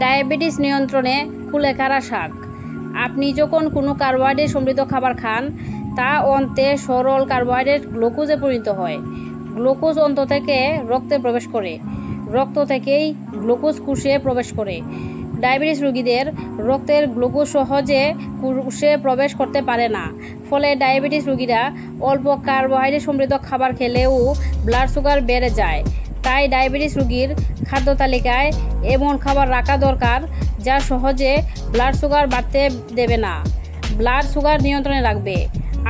Diabetes নিয়ন্ত্রণে কুলেখাড়া শাক। আপনি যখন কোনো কার্বোহাইড্রেট সমৃদ্ধ খাবার খান, তা অন্তে সরল কার্বোহাইড্রেট গ্লুকোজে পরিণত হয়। গ্লুকোজ অন্ত থেকে রক্তে প্রবেশ করে। রক্ত থেকেই গ্লুকোজ কুষে প্রবেশ করে। ডায়াবেটিস রোগীদের রক্তের গ্লুকোজ সহজে কুষে প্রবেশ করতে পারে না। ফলে ডায়াবেটিস রোগীরা অল্প কার্বোহাইড্রেট সমৃদ্ধ খাবার খেলেও ব্লাড সুগার বেড়ে যায়। তাই ডায়াবেটিস রোগীর খাদ্য তালিকায় এমন খাবার রাখা দরকার যা সহজে ব্লাড সুগার বাড়তে দেবে না। ব্লাড সুগার নিয়ন্ত্রণে রাখবে।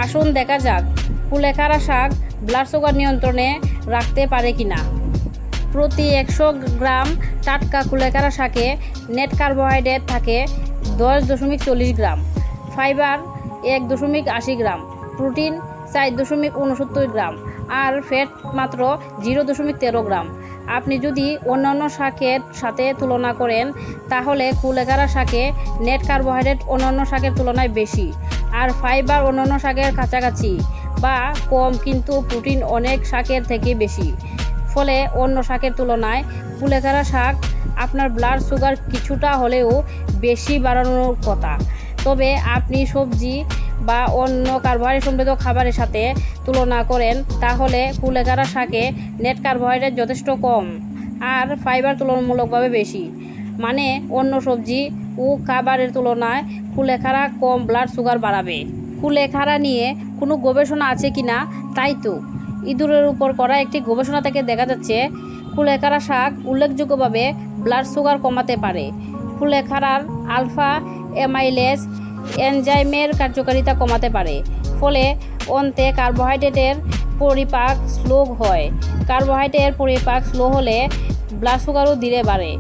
আসুন দেখা যাক কুলেখারা শাক ব্লাড সুগার নিয়ন্ত্রণে রাখতে পারে কি না প্রতি একশো গ্রাম টাটকা কুলেখাড়া শাকে নেট কার্বোহাইড্রেট থাকে দশ দশমিক চল্লিশ গ্রাম। ফাইবার এক দশমিক আশি গ্রাম। প্রোটিন চার দশমিক উনসত্তর গ্রাম। আর ফ্যাট মাত্র জিরো দশমিক তেরো গ্রাম। আপনি যদি অন্যান্য শাকের সাথে তুলনা করেন, তাহলে কুলেখাড়া শাকে নেট কার্বোহাইড্রেট অন্যান্য শাকের তুলনায় বেশি। আর ফাইবার অন্যান্য শাকের কাছাকাছি বা কম কিন্তু প্রোটিন অনেক শাকের থেকে বেশি। ফলে অন্য শাকের তুলনায় কুলেখাড়া শাক আপনার ব্লাড সুগার কিছুটা হলেও বেশি বাড়ানোর কথা। তবে আপনি সবজি বা অন্য কার্বোহাইড্রেট সমৃদ্ধ খাবারের সাথে তুলনা করেন, তাহলে কুলেখাড়া শাকে নেট কার্বোহাইড্রেট যথেষ্ট কম আর ফাইবার তুলনামূলকভাবে বেশি। মানে অন্য সবজি ও খাবারের তুলনায় কুলেখাড়া কম ব্লাড সুগার বাড়াবে। কুলেখাড়া নিয়ে কোনো গবেষণা আছে কি না? তাই তো। ইঁদুরের উপর করা একটি গবেষণা থেকে দেখা যাচ্ছে কুলেখাড়া শাক উল্লেখযোগ্যভাবে ব্লাড সুগার কমাতে পারে। কুলেখাড়ার আলফা এমাইলেস এনজাইমের কার্যকারিতা কমাতে পারে, ফলে অন্তে কার্বোহাইড্রেটের পরিপাক স্লো হয়। কার্বোহাইড্রেটের পরিপাক স্লো হলে ব্লাড সুগারও ধীরে বাড়ে।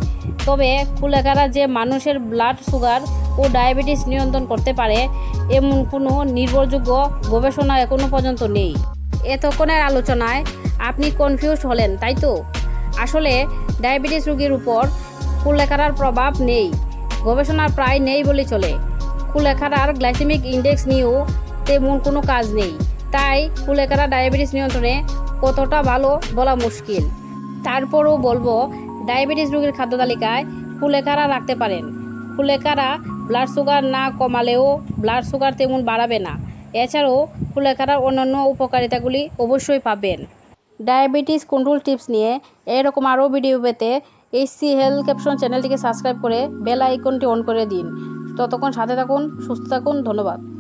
তবে কুলেখাড়া যে মানুষের ব্লাড সুগার ও ডায়াবেটিস নিয়ন্ত্রণ করতে পারে, এমন কোনো নির্ভরযোগ্য গবেষণা এখনও পর্যন্ত নেই। এতক্ষণের আলোচনায় আপনি কনফিউজ হলেন, তাই তো? আসলে ডায়াবেটিস রোগীর উপর কুলেখাড়ার প্রভাব নেই। গবেষণা প্রায় নেই বলে চলে। কুলেখাড়ার গ্লাইসেমিক ইন্ডেক্স নিয়েও তেমন কোনো কাজ নেই। তাই কুলেখাড়া ডায়াবেটিস নিয়ন্ত্রণে কতটা ভালো বলা মুশকিল। তারপরও বলব, ডায়াবেটিস রোগীর খাদ্য তালিকায় কুলেখাড়া রাখতে পারেন। কুলেখাড়া ব্লাড সুগার না কমালেও ব্লাড সুগার তেমন বাড়াবে না। এছাড়াও কুলেখাড়ার অন্যান্য উপকারিতাগুলি অবশ্যই পাবেন। ডায়াবেটিস কন্ট্রোল টিপস নিয়ে এরকম আরও ভিডিও পেতে এইচসি হেলথ ক্যাপশন চ্যানেলটিকে সাবস্ক্রাইব করে বেল আইকনটি অন করে দিন। ততক্ষণ সাথে থাকুন সুস্থ থাকুন ধন্যবাদ।